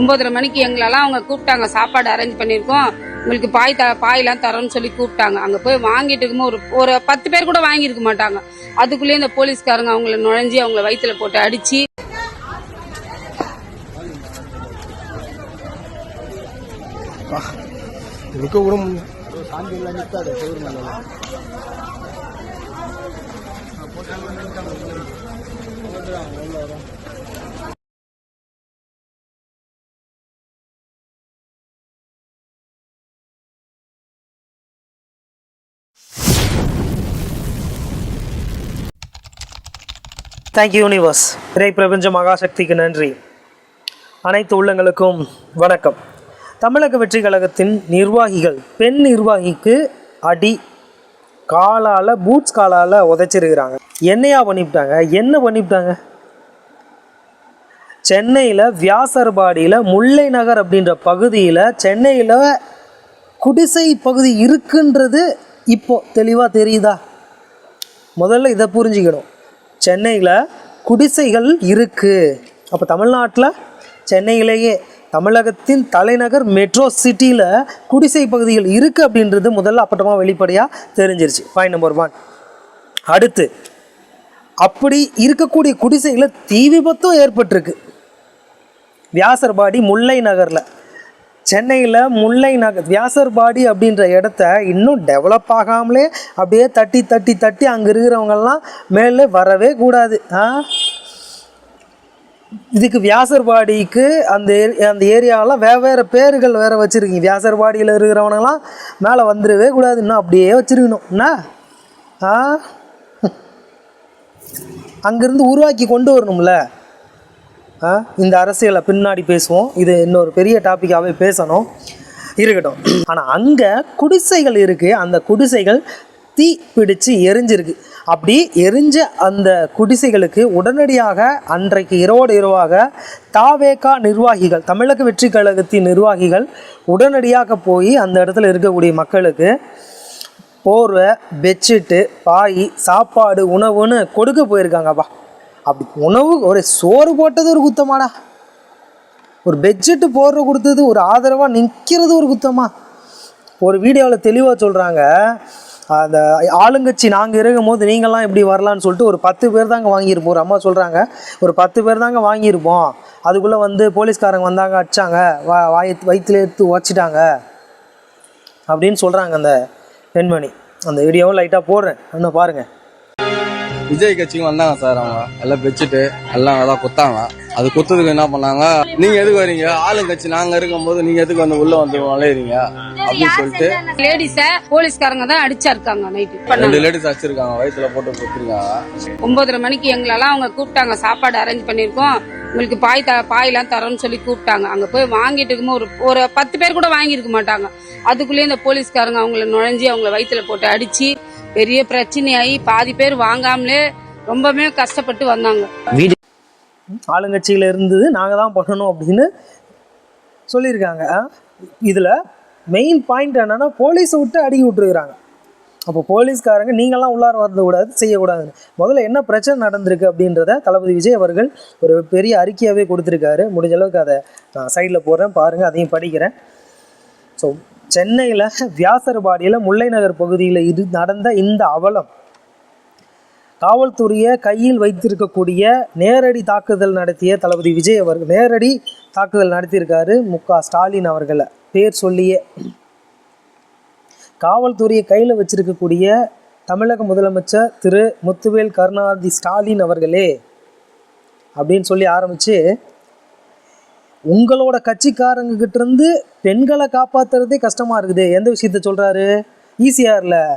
ஒன்பதரை மணிக்கு எங்களெல்லாம் அவங்க கூப்பிட்டாங்க. சாப்பாடு அரேஞ்ச் பண்ணியிருக்கோம். உங்களுக்கு பாய் த பாயெல்லாம் தரோன்னு சொல்லி கூப்பிட்டாங்க. அங்கே போய் வாங்கிட்டு இருக்கும்போது ஒரு ஒரு பத்து பேர் கூட வாங்கியிருக்க மாட்டாங்க. அதுக்குள்ளேயே இந்த போலீஸ்காரங்க அவங்கள நுழைஞ்சி அவங்கள வயிற்றுல போட்டு அடிச்சு. இருக்க கூட முடியல தேங்க்யூ யூனிவர்ஸ் இறை பிரபஞ்ச மகாசக்திக்கு நன்றி. அனைத்து உள்ளங்களுக்கும் வணக்கம். தமிழக வெற்றி கழகத்தின் நிர்வாகிகள் பெண் நிர்வாகிக்கு அடி காலால் பூட்ஸ் காலால் உதைச்சிருக்கிறாங்க. என்னையா பண்ணிவிட்டாங்க? என்ன பண்ணிவிட்டாங்க? சென்னையில் வியாசர்பாடியில் முல்லை நகர் அப்படின்ற பகுதியில் சென்னையில் குடிசை பகுதி இருக்குன்றது இப்போ தெளிவாக தெரியுதா? முதல்ல இதை புரிஞ்சுக்கணும். சென்னையில் குடிசைகள் இருக்குது அப்போ தமிழ்நாட்டில் சென்னையிலேயே தமிழகத்தின் தலைநகர் மெட்ரோ சிட்டியில் குடிசை பகுதிகள் இருக்குது அப்படின்றது முதல்ல அப்பட்டமாக வெளிப்படையாக தெரிஞ்சிருச்சு. பாயிண்ட் நம்பர் ஒன் அடுத்து அப்படி இருக்கக்கூடிய குடிசைகளில் தீ விபத்தும் ஏற்பட்டிருக்கு. வியாசர்பாடி முல்லை நகரில் சென்னையில் முல்லை நகர் வியாசர்பாடி அப்படின்ற இடத்த இன்னும் டெவலப் ஆகாமலே அப்படியே தட்டி தட்டி தட்டி அங்கே இருக்கிறவங்கெல்லாம் மேலே வரவே கூடாது. ஆ? இதுக்கு வியாசர்பாடிக்கு அந்த ஏரி அந்த ஏரியாவெல்லாம் வெவ்வேறு பேர்கள் வேறு வச்சுருக்கீங்க. வியாசர்பாடியில் இருக்கிறவனெல்லாம் மேலே வந்துடவே கூடாது. இன்னும் அப்படியே வச்சுருக்கணும். என்ன? ஆ? அங்கேருந்து உருவாக்கி கொண்டு வரணும்ல? இந்த அரசியலை பின்னாடி பேசுவோம். இது இன்னொரு பெரிய டாப்பிக்காகவே பேசணும். இருக்கட்டும். ஆனால் அங்கே குடிசைகள் இருக்குது அந்த குடிசைகள் தீ பிடிச்சு எரிஞ்சிருக்கு. அப்படி எரிஞ்ச அந்த குடிசைகளுக்கு உடனடியாக அன்றைக்கு இரவோடு இரவாக தாவேகா நிர்வாகிகள் தமிழக வெற்றி கழகத்தின் நிர்வாகிகள் உடனடியாக போய் அந்த இடத்துல இருக்கக்கூடிய மக்களுக்கு போர்வை பெட்ஷீட்டு பாய் சாப்பாடு உணவுன்னு கொடுக்க போயிருக்காங்கப்பா. அப்படி உணவு ஒரு சோறு போட்டது ஒரு குத்தமாடா. ஒரு பெட்ஷீட்டு போடுற கொடுத்தது ஒரு ஆதரவாக நிற்கிறது ஒரு குத்தமா. ஒரு வீடியோவில் தெளிவாக சொல்கிறாங்க அந்த ஆளுங்கட்சி நாங்கள் இருக்கும் போது நீங்கள்லாம் இப்படி வரலான்னு சொல்லிட்டு ஒரு பத்து பேர் தாங்க வாங்கியிருப்போம். ஒரு அம்மா சொல்கிறாங்க ஒரு பத்து பேர் தாங்க வாங்கியிருப்போம். அதுக்குள்ளே வந்து போலீஸ்காரங்க வந்தாங்க அடிச்சாங்க வா வாய வயிற்றுல எடுத்து உடச்சிட்டாங்க அப்படின்னு சொல்கிறாங்க அந்த பெண்மணி. அந்த வீடியோவும் லைட்டாக போடுறேன். இன்னும் பாருங்கள் விஜய் கட்சிக்கு வந்தாங்க சார் அவங்க. எல்லாம் வச்சுட்டு எல்லாம் எல்லாம் குத்தாங்க. அது குத்ததுக்கு என்ன பண்ணாங்க? நீங்க எதுக்கு வரீங்க? ஆளுங்கட்சி நாங்க இருக்கும்போது நீங்க எதுக்கு வந்து உள்ள வந்து நுழையிறீங்க அப்படின்னு சொல்லிட்டு லேடிஸ போலீஸ்காரங்க தான் அடிச்சிருக்காங்க நைட்டு ரெண்டு லேடிஸ் வச்சிருக்காங்க வயிற்றுல போட்டு குத்துருக்காங்க. ஒன்பதரை மணிக்கு எங்களெல்லாம் அவங்க கூப்பிட்டாங்க. சாப்பாடு அரேஞ்ச் பண்ணியிருக்கோம். உங்களுக்கு பாய் த பாயெல்லாம் தரோன்னு சொல்லி கூப்பிட்டாங்க. அங்க போய் வாங்கிட்டு இருக்கும்போது ஒரு ஒரு பத்து பேர் கூட வாங்கியிருக்க மாட்டாங்க. அதுக்குள்ளேயே இந்த போலீஸ்காரங்க அவங்கள நுழைஞ்சி அவங்கள வயித்துல போட்டு அடிச்சு பெரிய பிரச்சனையாகி பாதி பேர் வாங்காமலே ரொம்பவே கஷ்டப்பட்டு வந்தாங்க. ஆளுங்கட்சியில் இருந்தது நாங்கள் தான் பண்ணணும் அப்படின்னு சொல்லியிருக்காங்க. இதில் மெயின் பாயிண்ட் என்னென்னா போலீஸை விட்டு அடிக்கி விட்டுருக்குறாங்க. அப்போ போலீஸ்காரங்க நீங்களாம் உள்ளார வரது கூடாது செய்யக்கூடாதுன்னு. முதல்ல என்ன பிரச்சனை நடந்திருக்கு அப்படின்றத தளபதி விஜய் அவர்கள் ஒரு பெரிய அறிக்கையாகவே கொடுத்துருக்காரு. முடிஞ்ச அளவுக்கு அதை நான் சைடில் போடுறேன் பாருங்கள் அதையும் படிக்கிறேன். ஸோ சென்னையில் வியாசர்பாடியில் முல்லை நகர் பகுதியில் இது நடந்த இந்த அவலம். காவல்துறையை கையில் வைத்திருக்கக்கூடிய நேரடி தாக்குதல் நடத்திய தளபதி விஜய் அவர்கள் நேரடி தாக்குதல் நடத்தியிருக்காரு மு. க. ஸ்டாலின் அவர்களை. பேர் சொல்லியே. காவல்துறையை கையில் வச்சிருக்கக்கூடிய தமிழக முதலமைச்சர் திரு. முத்துவேல் கருணாநிதி ஸ்டாலின் அவர்களே அப்படின்னு சொல்லி ஆரம்பித்து உங்களோட கட்சிக்காரங்க கிட்ட இருந்து பெண்களை காப்பாத்துறதே கஷ்டமா இருக்குது. எந்த விஷயத்த சொல்றாரு? ஈசிஆர்ல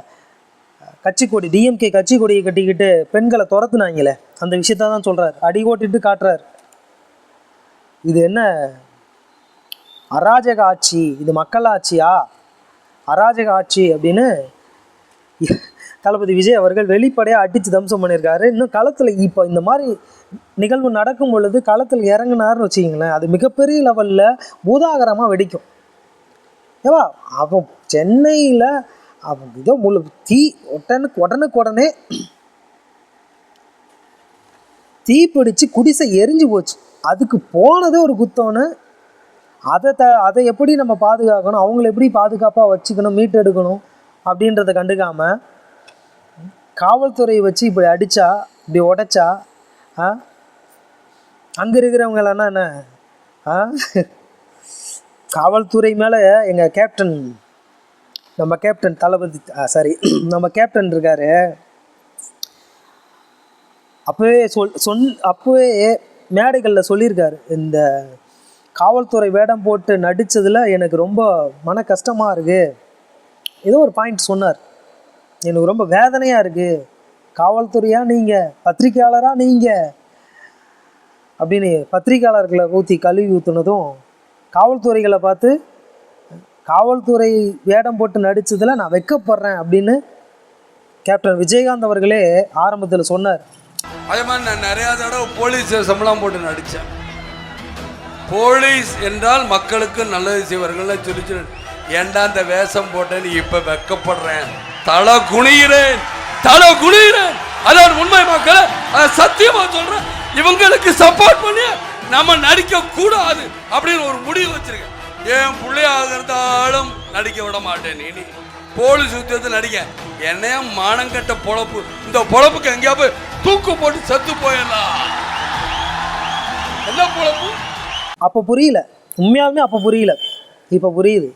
கட்சி கொடி டிஎம்கே கட்சி கொடியை கட்டிக்கிட்டு பெண்களை துரத்துனாங்களே. அந்த விஷயத்த தான் சொல்றாரு. அடி ஓட்டிட்டு காட்டுறாரு. இது என்ன? அராஜக ஆட்சி இது மக்கள் ஆட்சியா? அராஜக ஆட்சி அப்படின்னு தளபதி விஜய் அவர்கள் வெளிப்படையாக அடித்து தம்சம் பண்ணியிருக்காரு. இன்னும் களத்தில் இப்போ இந்த மாதிரி நிகழ்வு நடக்கும் பொழுது களத்தில் இறங்குனாருன்னு வச்சிங்களேன் அது மிகப்பெரிய லெவலில் பூதாகரமாக வெடிக்கும். ஏவா அவன் சென்னையில் அவன் இதோ முழு தீ உடனுக்கு உடனுக்கு உடனே தீ பிடிச்சு குடிசை எரிஞ்சு போச்சு. அதுக்கு போனதே ஒரு குத்தோன்னு அதை த அதை எப்படி நம்ம பாதுகாக்கணும்? அவங்கள எப்படி பாதுகாப்பாக வச்சுக்கணும்? மீட்டெடுக்கணும்? அப்படின்றத கண்டுக்காமல் காவல்துறையை வச்சு இப்படி அடித்தா இப்படி உடைச்சா ஆ? அங்கே இருக்கிறவங்களெல்லாம் என்ன? ஆ? காவல்துறை மேலே எங்கள் கேப்டன் நம்ம கேப்டன் தளபதி சாரி நம்ம கேப்டன் இருக்காரு. அப்போவே சொல் சொன் அப்போவே மேடைகளில் சொல்லியிருக்காரு. இந்த காவல்துறை வேடம் போட்டு நடித்ததில் எனக்கு ரொம்ப மன கஷ்டமாக இருக்குது ஏதோ ஒரு பாயிண்ட் சொன்னார். எனக்கு ரொம்ப வேதனையாக இருக்குது காவல்துறையாக நீங்கள் பத்திரிக்கையாளராக நீங்கள் அப்படின்னு பத்திரிக்கையாளர்களை ஊற்றி கழுவி ஊற்றுனதும் காவல்துறைகளை பார்த்து காவல்துறை வேடம் போட்டு நடித்ததில் நான் வைக்கப்படுறேன் அப்படின்னு கேப்டன் விஜயகாந்த் அவர்களே ஆரம்பத்தில் சொன்னார். அதே மாதிரி நான் நிறையா தடவை போலீஸ் சம்பளம் போட்டு நடித்தேன் போலீஸ் என்றால் மக்களுக்கு நல்லது செய்வார்கள்னு சொல்லி சொல்லி ஏன்டா இந்த வேஷம் போட்டேன்னு இப்போ வெக்கப்படுறேன்? தலை குனிகிறேன் தலை குனிகிறேன். அதான் உண்மை மக்கள் சத்தியமா சொல்றேன். இவங்களுக்கு சப்போர்ட் பண்ணி நம்ம நடிக்க கூடாது அப்படின்னு ஒரு முடிவு வச்சிருக்கேன். என் பிள்ளையாக இருந்தாலும் நடிக்க விட மாட்டேன் நீ போலீஸ் உத்தியோகத்தில் நடிக்க என்னைய மானங்கட்ட பொழப்பு. இந்த பொழப்புக்கு எங்கேயா போய் தூக்கு போட்டு செத்து போயிடலாம். என்ன பொழப்பு? அப்போ புரியல. உண்மையாலுமே அப்போ புரியல. இப்போ புரியுது.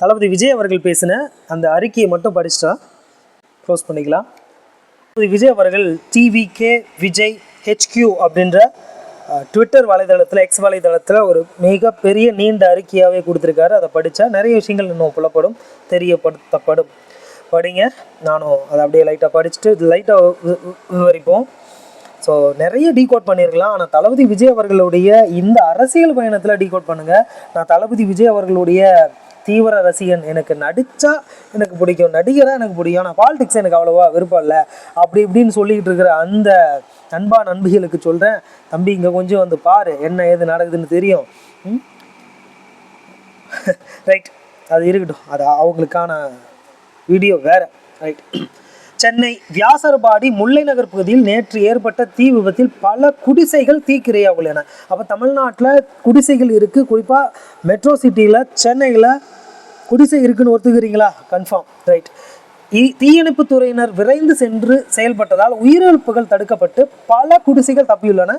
தளபதி விஜய் அவர்கள் பேசின அந்த அறிக்கையை மட்டும் படிச்சுட்டா க்ளோஸ் பண்ணிக்கலாம். தளபதி விஜய் அவர்கள் டிவிகே விஜய் ஹெச்கியூ அப்படின்ற ட்விட்டர் வலைதளத்தில் எக்ஸ் வலைதளத்தில் ஒரு மிகப்பெரிய நீண்ட அறிக்கையாகவே கொடுத்துருக்காரு. அதை படித்தா நிறைய விஷயங்கள் இன்னும் புலப்படும் தெரியப்படுத்தப்படும். படிங்க. நானும் அதை அப்படியே லைட்டாக படிச்சுட்டு லைட்டாக விவரிப்போம். ஸோ நிறைய டீகோட் பண்ணியிருக்கலாம். ஆனால் தளபதி விஜய் அவர்களுடைய இந்த அரசியல் பயணத்தில் டீகோட் பண்ணுங்கள் நான் தளபதி விஜய் அவர்களுடைய தீவிர ரசிகன் எனக்கு நடித்தா எனக்கு பிடிக்கும். நடிகராக எனக்கு பிடிக்கும். ஆனால் பாலிடிக்ஸ் எனக்கு அவ்வளோவா விருப்பம் இல்லை. அப்படி இப்படின்னு சொல்லிக்கிட்டு இருக்கிற அந்த நண்பா நண்பிகளுக்கு சொல்கிறேன் தம்பி இங்கே கொஞ்சம் வந்து பாரு. என்ன ஏது நடக்குதுன்னு தெரியும். ரைட் அது இருக்கட்டும். அது அவங்களுக்கான வீடியோ வேறு. ரைட் சென்னை வியாசர்பாடி முல்லை நகர் பகுதியில் நேற்று ஏற்பட்ட தீ விபத்தில் பல குடிசைகள் தீக்கிரையாக உள்ளன அப்போ தமிழ்நாட்டில் குடிசைகள் இருக்குது குறிப்பாக மெட்ரோ சிட்டியில் சென்னையில் குடிசை இருக்குன்னு ஒத்துக்கிறீங்களா? கன்ஃபார்ம் ரைட் தீயணைப்புத் துறையினர் விரைந்து சென்று செயல்பட்டதால் உயிரிழப்புகள் தடுக்கப்பட்டு பல குடிசைகள் தப்பியுள்ளன.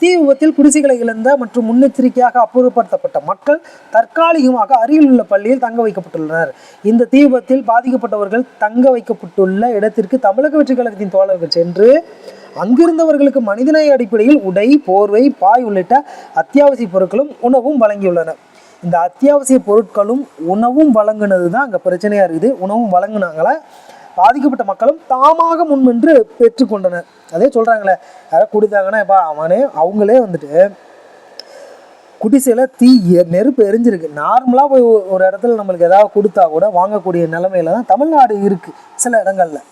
தீ விபத்தில் குடிசைகளை இழந்த மற்றும் முன்னெச்சரிக்கையாக அப்புறப்படுத்தப்பட்ட மக்கள் தற்காலிகமாக அருகில் உள்ள பள்ளியில் தங்க வைக்கப்பட்டுள்ளனர். இந்த தீ விபத்தில் பாதிக்கப்பட்டவர்கள் தங்க வைக்கப்பட்டுள்ள இடத்திற்கு தமிழக வெற்றி கழகத்தின் தோழர்கள் சென்று அங்கிருந்தவர்களுக்கு மனிதநேய அடிப்படையில் உடை போர்வை பாய் உள்ளிட்ட அத்தியாவசிய பொருட்களும் உணவும் வழங்கியுள்ளனர். இந்த அத்தியாவசிய பொருட்களும் உணவும் வழங்கினது தான் அங்கே பிரச்சனையாக இருக்குது. உணவும் வழங்கினாங்களா? பாதிக்கப்பட்ட மக்களும் தாமாக முன்வென்று பெற்றுக்கொண்டனர். அதே சொல்கிறாங்களே யாராவது கொடுத்தாங்கன்னா இப்போ அவனே அவங்களே வந்துட்டு குடிசையில் தீ எ- நெருப்பு எரிஞ்சிருக்கு. நார்மலாக போய் ஒரு இடத்துல நம்மளுக்கு ஏதாவது கொடுத்தா கூட வாங்கக்கூடிய நிலமையில தான் தமிழ்நாடு இருக்குது சில இடங்களில்.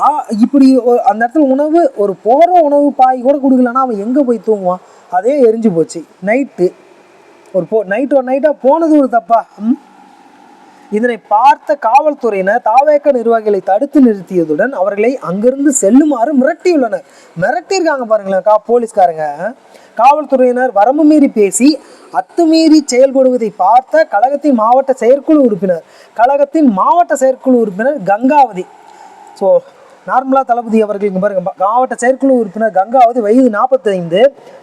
ஆ இப்படி ஒ- அந்த இடத்துல உணவு ஒரு போகிற உணவு பாய் கூட கொடுக்கலன்னா அவன் எங்கே போய் தூங்குவான்? அதே எரிஞ்சு போச்சு. நைட்டு ஒரு போ நைட் ஒரு நைட்டாக போனது ஒரு தப்பா? ம்? இதனை பார்த்த காவல்துறையினர் தாவேக்க நிர்வாகிகளை தடுத்து நிறுத்தியதுடன் அவர்களை அங்கிருந்து செல்லுமாறு மிரட்டியுள்ளனர். மிரட்டியிருக்காங்க பாருங்களேன் கா போலீஸ்காரங்க. காவல்துறையினர் வரம்பு மீறி பேசி அத்துமீறி செயல்படுவதை பார்த்த கழகத்தின் மாவட்ட செயற்குழு உறுப்பினர் கழகத்தின் மாவட்ட செயற்குழு உறுப்பினர் கங்காவதி. ஸோ நார்மலா தளபதி அவர்கள் இங்க பாருங்க மாவட்ட செயற்குழு உறுப்பினர் கங்காவது வயது நாற்பத்தைந்து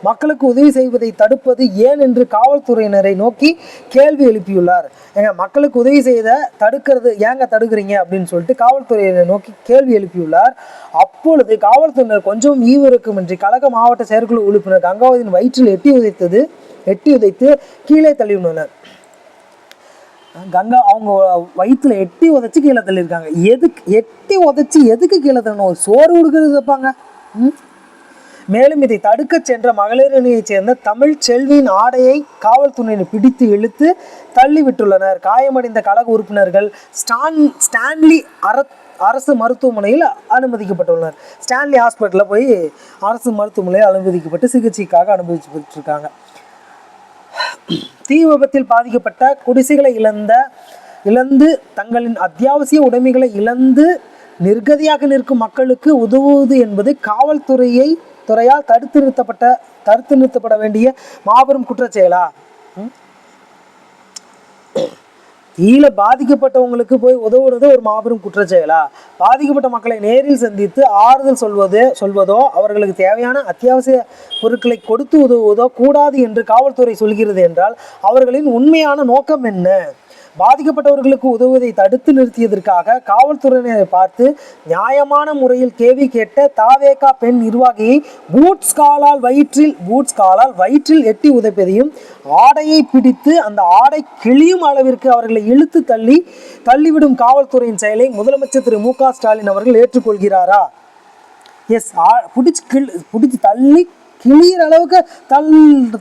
மக்களுக்கு உதவி செய்வதை தடுப்பது ஏன் என்று காவல்துறையினரை நோக்கி கேள்வி எழுப்பியுள்ளார். ஏங்க மக்களுக்கு உதவி செய்த தடுக்கிறது ஏங்க தடுக்கிறீங்க அப்படின்னு சொல்லிட்டு காவல்துறையினரை நோக்கி கேள்வி எழுப்பியுள்ளார். அப்பொழுது காவல்துறையினர் கொஞ்சம் ஈவிரக்கமின்றி கழக மாவட்ட செயற்குழு உறுப்பினர் கங்காவதியின் வயிற்றில் எட்டி உதைத்தது எட்டி உதைத்து கீழே தள்ளியுள்ளனர். கங்கா அவங்க வயிற்றுல எட்டி உதச்சி கீழே தள்ளியிருக்காங்க. எதுக்கு எட்டி உதைச்சி எதுக்கு கீழே தள்ளணும்? ஒரு சோறு கொடுக்கறது வைப்பாங்க. ம்? மேலும் இதை தடுக்கச் சென்ற மகளிர் அணியைச் சேர்ந்த தமிழ் செல்வியின் ஆடையை காவல்துறையினர் பிடித்து இழுத்து தள்ளிவிட்டுள்ளனர். காயமடைந்த கழக உறுப்பினர்கள் ஸ்டான் ஸ்டான்லி அர அரசு மருத்துவமனையில் அனுமதிக்கப்பட்டுள்ளனர். ஸ்டான்லி ஹாஸ்பிட்டலில் போய் அரசு மருத்துவமனையில் அனுமதிக்கப்பட்டு சிகிச்சைக்காக அனுமதிச்சுட்டு இருக்காங்க தீ விபத்தில் பாதிக்கப்பட்ட குடிசைகளை இழந்த இழந்து தங்களின் அத்தியாவசிய உடைமைகளை இழந்து நிர்கதியாக நிற்கும் மக்களுக்கு உதவுவது என்பது காவல்துறையை துறையால் தடுத்து நிறுத்தப்பட்ட தடுத்து நிறுத்தப்பட வேண்டிய மாபெரும் குற்றச்செயலா? ம்? கீழே பாதிக்கப்பட்டவங்களுக்கு போய் உதவுறது ஒரு மாபெரும் குற்றச்செயலா பாதிக்கப்பட்ட மக்களை நேரில் சந்தித்து ஆறுதல் சொல்வது சொல்வதோ அவர்களுக்கு தேவையான அத்தியாவசிய பொருட்களை கொடுத்து உதவுவதோ கூடாது என்று காவல்துறை சொல்கிறது என்றால் அவர்களின் உண்மையான நோக்கம் என்ன பாதிக்கப்பட்டவர்களுக்கு உதவுவதை தடுத்து நிறுத்தியதற்காக காவல்துறையினரை பார்த்து நியாயமான முறையில் கேள்வி கேட்ட தாவேகா பெண் நிர்வாகியை பூட்ஸ் காலால் வயிற்றில் பூட்ஸ் காலால் வயிற்றில் எட்டி உதைப்பதையும் ஆடையை பிடித்து அந்த ஆடை கிழியும் அளவிற்கு அவர்களை இழுத்து தள்ளி தள்ளிவிடும் காவல்துறையின் செயலை முதலமைச்சர் திரு மு க ஸ்டாலின் அவர்கள் ஏற்றுக்கொள்கிறாரா? எஸ் பிடிச்சி கிள் பிடிச்சி தள்ளி கிளியிற அளவுக்கு தள்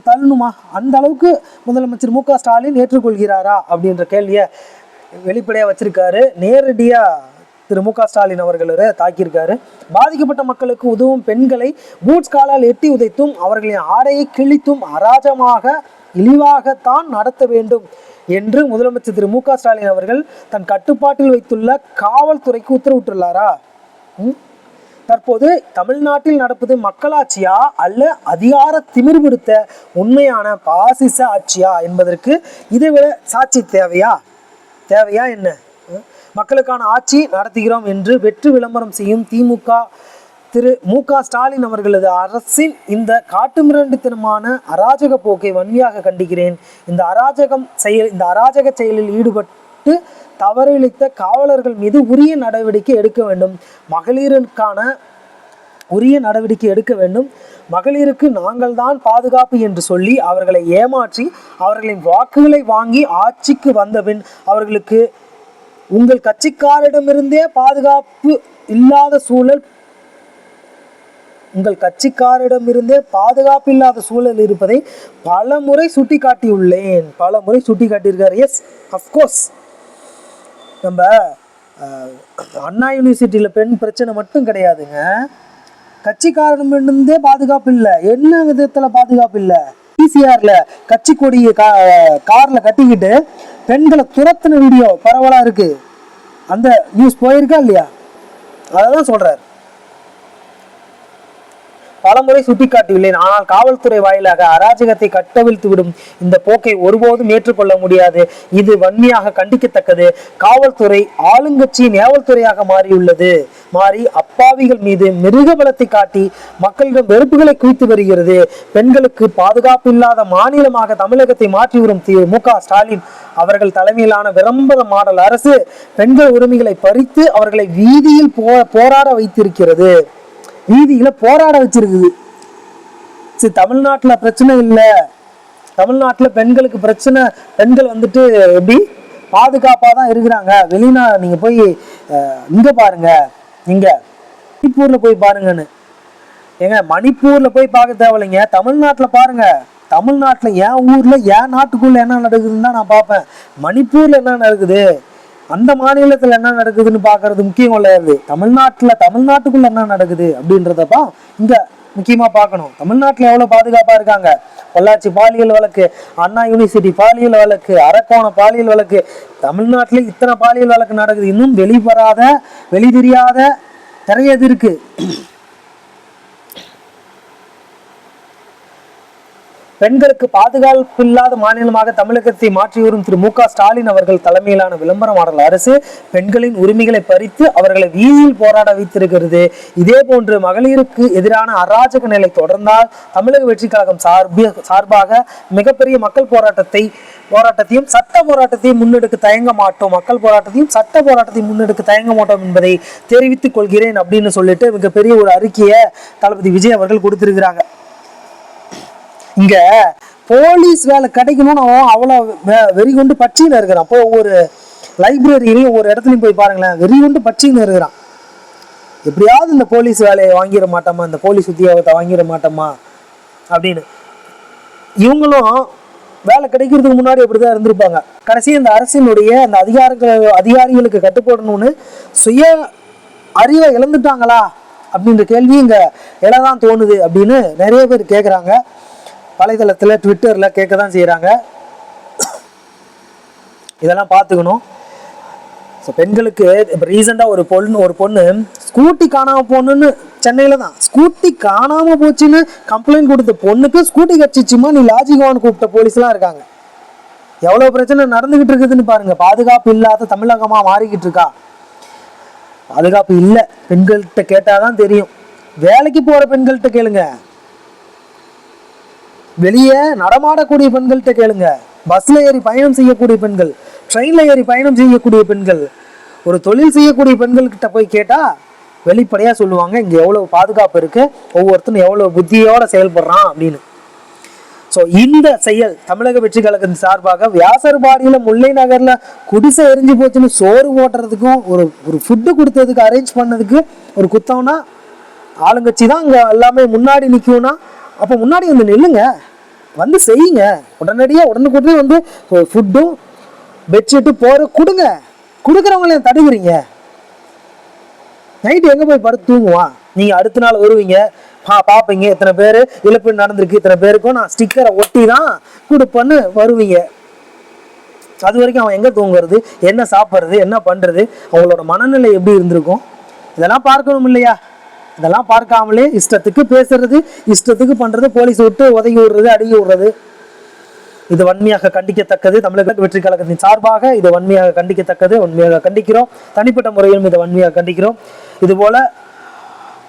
தள்ளணுமா அந்த அளவுக்கு முதலமைச்சர் மு க ஸ்டாலின் ஏற்றுக்கொள்கிறாரா அப்படின்ற கேள்வியை வெளிப்படையாக வச்சிருக்காரு. நேரடியாக திரு மு க ஸ்டாலின் அவர்கள் தாக்கியிருக்காரு. பாதிக்கப்பட்ட மக்களுக்கு உதவும் பெண்களை பூட்ஸ் காலால் எட்டி உதைத்தும் அவர்களின் ஆடையை கிழித்தும் அராஜமாக இழிவாகத்தான் நடத்த வேண்டும் என்று முதலமைச்சர் திரு மு க ஸ்டாலின் அவர்கள் தன் கட்டுப்பாட்டில் வைத்துள்ள காவல்துறைக்கு உத்தரவிட்டுள்ளாரா? தற்போது தமிழ்நாட்டில் நடப்பது மக்களாட்சியா அல்ல அதிகார திமிர் பிடித்த உண்மையான பாசிச ஆட்சியா என்பதற்கு இதை விட சாட்சி தேவையா? தேவையா என்ன? மக்களுக்கான ஆட்சி நடத்துகிறோம் என்று வெற்று விளம்பரம் செய்யும் திமுக திரு மு க ஸ்டாலின் அவர்களது அரசின் இந்த காட்டுமிரண்டுத்தனமான அராஜக போக்கை வன்மையாக கண்டிக்கிறேன். இந்த அராஜகம் செயல் இந்த அராஜக செயலில் ஈடுபட்டு தவறிழைத்த காவலர்கள் மீது உரிய நடவடிக்கை எடுக்க வேண்டும். மகளிருக்கான உரிய நடவடிக்கை எடுக்க வேண்டும். மகளிருக்கு நாங்கள் தான் பாதுகாப்பு என்று சொல்லி அவர்களை ஏமாற்றி அவர்களின் வாக்குகளை வாங்கி ஆட்சிக்கு வந்தபின் அவர்களுக்கு உங்கள் கட்சிக்காரிடமிருந்தே பாதுகாப்பு இல்லாத சூழல் உங்கள் கட்சிக்காரிடமிருந்தே பாதுகாப்பு இல்லாத சூழல் இருப்பதை பல முறை சுட்டி காட்டியுள்ளேன் பல முறை சுட்டி காட்டியிருக்கார் எஸ் அஃப்கோர்ஸ் நம்ம அண்ணா யூனிவர்சிட்டியில் பெண் பிரச்சனை மட்டும் கிடையாதுங்க. கட்சிக்காரனிடமிருந்தே பாதுகாப்பு இல்லை. என்ன விதத்தில் பாதுகாப்பு இல்லை? பிசிஆரில் கட்சி கொடியை கா காரில் கட்டிக்கிட்டு பெண்களை துரத்தின வீடியோ பரவலாக இருக்குது அந்த நியூஸ் போயிருக்கா இல்லையா? அதை தான் சொல்கிறார் பலமுறை சுட்டிக்காட்டியுள்ளேன். ஆனால் காவல்துறை வாயிலாக அராஜகத்தை கட்டவிழ்த்து விடும் இந்த போக்கை ஒருபோதும் ஏற்றுக்கொள்ள முடியாது. இது வன்மையாக கண்டிக்கத்தக்கது. காவல்துறை ஆளுங்கட்சியின் ஏவல்துறையாக மாறியுள்ளது. மாறி அப்பாவிகள் மீது மிருக பலத்தை காட்டி மக்களிடம் வெறுப்புகளை குவித்து வருகிறது. பெண்களுக்கு பாதுகாப்பு இல்லாத மாநிலமாக தமிழகத்தை மாற்றி வரும் மு க ஸ்டாலின் அவர்கள் தலைமையிலான விளம்பர மாடல் அரசு பெண்கள் உரிமைகளை பறித்து அவர்களை வீதியில் போ போராட வைத்திருக்கிறது. வீதியில போராட வச்சிருக்குது. சரி தமிழ்நாட்டில் பிரச்சனை இல்லை. தமிழ்நாட்டில் பெண்களுக்கு பிரச்சனை பெண்கள் வந்துட்டு எப்படி பாதுகாப்பாக தான் இருக்கிறாங்க. வெளிநா நீங்கள் போய் இங்கே பாருங்க. இங்கே மணிப்பூரில் போய் பாருங்கன்னு. ஏங்க மணிப்பூரில் போய் பார்க்க தேவையில்லைங்க. தமிழ்நாட்டில் பாருங்க. தமிழ்நாட்டில் என் ஊரில் என் நாட்டுக்குள்ளே என்ன நடக்குதுன்னு தான் நான் பார்ப்பேன். மணிப்பூரில் என்ன நடக்குது? அந்த மாநிலத்தில் என்ன நடக்குதுன்னு பார்க்கறது முக்கியம் கிடையாது. தமிழ்நாட்டில் தமிழ்நாட்டுக்குள்ள என்ன நடக்குது அப்படின்றதப்பா இங்கே முக்கியமாக பார்க்கணும். தமிழ்நாட்டில் எவ்வளோ பாதுகாப்பாக இருக்காங்க? பொள்ளாச்சி பாலியல் வழக்கு அண்ணா யூனிவர்சிட்டி பாலியல் வழக்கு அரக்கோணம் பாலியல் வழக்கு தமிழ்நாட்டில் இத்தனை பாலியல் வழக்கு நடக்குது. இன்னும் வெளிவராத வெளிதெரியாத நிறைய இது இருக்குது பெண்களுக்கு பாதுகாப்பு இல்லாத மாநிலமாக தமிழகத்தை மாற்றி வரும் திரு மு ஸ்டாலின் அவர்கள் தலைமையிலான விளம்பர மாடல் அரசு பெண்களின் உரிமைகளை பறித்து அவர்களை வீதியில் போராட வைத்திருக்கிறது. இதே போன்று மகளிருக்கு எதிரான அராஜக நிலை தொடர்ந்தால் தமிழக வெற்றி கழகம் சார்பி சார்பாக மிகப்பெரிய மக்கள் போராட்டத்தை போராட்டத்தையும் சட்ட போராட்டத்தையும் முன்னெடுக்க தயங்க மாட்டோம். மக்கள் போராட்டத்தையும் சட்ட போராட்டத்தையும் முன்னெடுக்க தயங்க மாட்டோம் என்பதை தெரிவித்துக் கொள்கிறேன் அப்படின்னு சொல்லிட்டு மிகப்பெரிய ஒரு அறிக்கையை தளபதி விஜய் அவர்கள் கொடுத்திருக்கிறாங்க. இங்க போலீஸ் வேலை கிடைக்கணும்னு அவன் அவ்வளோ வெ- வெறி கொண்டு பட்சியில் இருக்கிறான். போய் ஒவ்வொரு லைப்ரரியிலையும் ஒரு இடத்துலையும் போய் பாருங்களேன். வெறி கொண்டு பட்சியில் இருக்கிறான். எப்படியாவது இந்த போலீஸ் வேலையை வாங்கிட மாட்டோமா? இந்த போலீஸ் உத்தியோகத்தை வாங்கிட மாட்டோமா? அப்படின்னு. இவங்களும் வேலை கிடைக்கிறதுக்கு முன்னாடி அப்படிதான் இருந்திருப்பாங்க. கடைசி இந்த அரசினுடைய அந்த அதிகாரங்கள் அதிகாரிகளுக்கு கட்டுப்படணும்னு சுய அறிவை இழந்துட்டாங்களா? அப்படின்ற கேள்வி இங்க எழதான் தோணுது அப்படின்னு நிறைய பேர் கேட்குறாங்க வலைதளத்தில் ட்விட்டரில் கேட்க தான் செய்கிறாங்க இதெல்லாம் பார்த்துக்கணும். ஸோ பெண்களுக்கு இப்போ ரீசெண்டாக ஒரு பொண்ணு ஒரு பொண்ணு ஸ்கூட்டி காணாமல் போகணுன்னு சென்னையில் தான். ஸ்கூட்டி காணாமல் போச்சுன்னு கம்ப்ளைண்ட் கொடுத்த பொண்ணுக்கு ஸ்கூட்டி கட்சிச்சுமா நீ லாஜிகவான் கூப்பிட்ட போலீஸ்லாம் இருக்காங்க. எவ்வளோ பிரச்சனை நடந்துகிட்டு இருக்குதுன்னு பாருங்க. பாதுகாப்பு இல்லாத தமிழகமா மாறிக்கிட்டு இருக்கா? பாதுகாப்பு இல்லை. பெண்கள்கிட்ட கேட்டாதான் தெரியும். வேலைக்கு போற பெண்கள்கிட்ட கேளுங்க. வெளியே நடமாடக்கூடிய பெண்கள்கிட்ட கேளுங்க. பஸ்ல ஏறி பயணம் செய்யக்கூடிய பெண்கள் ட்ரெயின்ல ஏறி பயணம் செய்யக்கூடிய பெண்கள் ஒரு தொழில் செய்யக்கூடிய பெண்கள்கிட்ட போய் கேட்டா வெளிப்படையா சொல்லுவாங்க இங்க எவ்வளவு பாதுகாப்பு இருக்கு ஒவ்வொருத்தரும் எவ்வளவு புத்தியோட செயல்படுறான் அப்படின்னு. ஸோ இந்த செயல் தமிழக வெற்றி கழகத்தின் சார்பாக வியாசர்பாடியில் முல்லை நகர்ல குடிசை எரிஞ்சு போச்சுன்னு சோறு ஓட்டுறதுக்கும் ஒரு ஒரு ஃபுட்டு கொடுத்ததுக்கு அரேஞ்ச் பண்ணதுக்கு ஒரு குத்தம்னா ஆளுங்கட்சி தான் அங்கே எல்லாமே முன்னாடி நிற்கும்னா அப்போ முன்னாடி வந்து நில்லுங்க. வந்து செய்யுங்க. உடனடியாக உடனுக்குடனே வந்து ஃபுட்டும் பெட்ஷீட்டு போகிற கொடுங்க. கொடுக்குறவங்கள ஏன் தடுக்கிறீங்க? நைட்டு எங்கே போய் படுத்து தூங்குவான்? நீங்கள் அடுத்த நாள் வருவீங்க. பா பார்ப்பீங்க இத்தனை பேர்? இழப்பு நடந்திருக்கு. இத்தனை பேருக்கும் நான் ஸ்டிக்கரை ஒட்டி தான் கொடுப்பேன்னு வருவீங்க. அது வரைக்கும் அவன் எங்கே தூங்குறது? என்ன சாப்பிட்றது? என்ன பண்ணுறது அவங்களோட மனநிலை எப்படி இருந்திருக்கும்? இதெல்லாம் பார்க்கணும் இல்லையா? இதெல்லாம் பார்க்காமலே இஷ்டத்துக்கு பேசுறது இஷ்டத்துக்கு பண்ணுறது போலீஸ் விட்டு உதவி விடுறது அடங்கி விடுறது. இது வன்மையாக கண்டிக்கத்தக்கது. தமிழக வெற்றி கழகத்தின் சார்பாக இது வன்மையாக கண்டிக்கத்தக்கது வன்மையாக கண்டிக்கிறோம். தனிப்பட்ட முறையிலும் இதை வன்மையாக கண்டிக்கிறோம். இதுபோல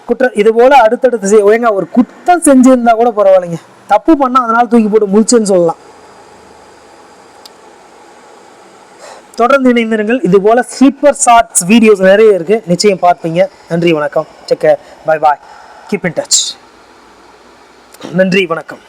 குற்ற இது போல அடுத்தடுத்து செய் ஏங்க ஒரு குற்றம் செஞ்சிருந்தா கூட பரவாயில்லைங்க. தப்பு பண்ணா அதனால தூக்கி போட்டு முழிச்சுன்னு சொல்லலாம். தொடர்ந்து இணைந்திருங்கள். இது போல ஸ்லீப்பர் ஷார்ட்ஸ் வீடியோஸ் நிறைய இருக்கு. நிச்சயம் பார்ப்பீங்க. நன்றி வணக்கம். செக்க bye bye keep in touch நன்றி வணக்கம்.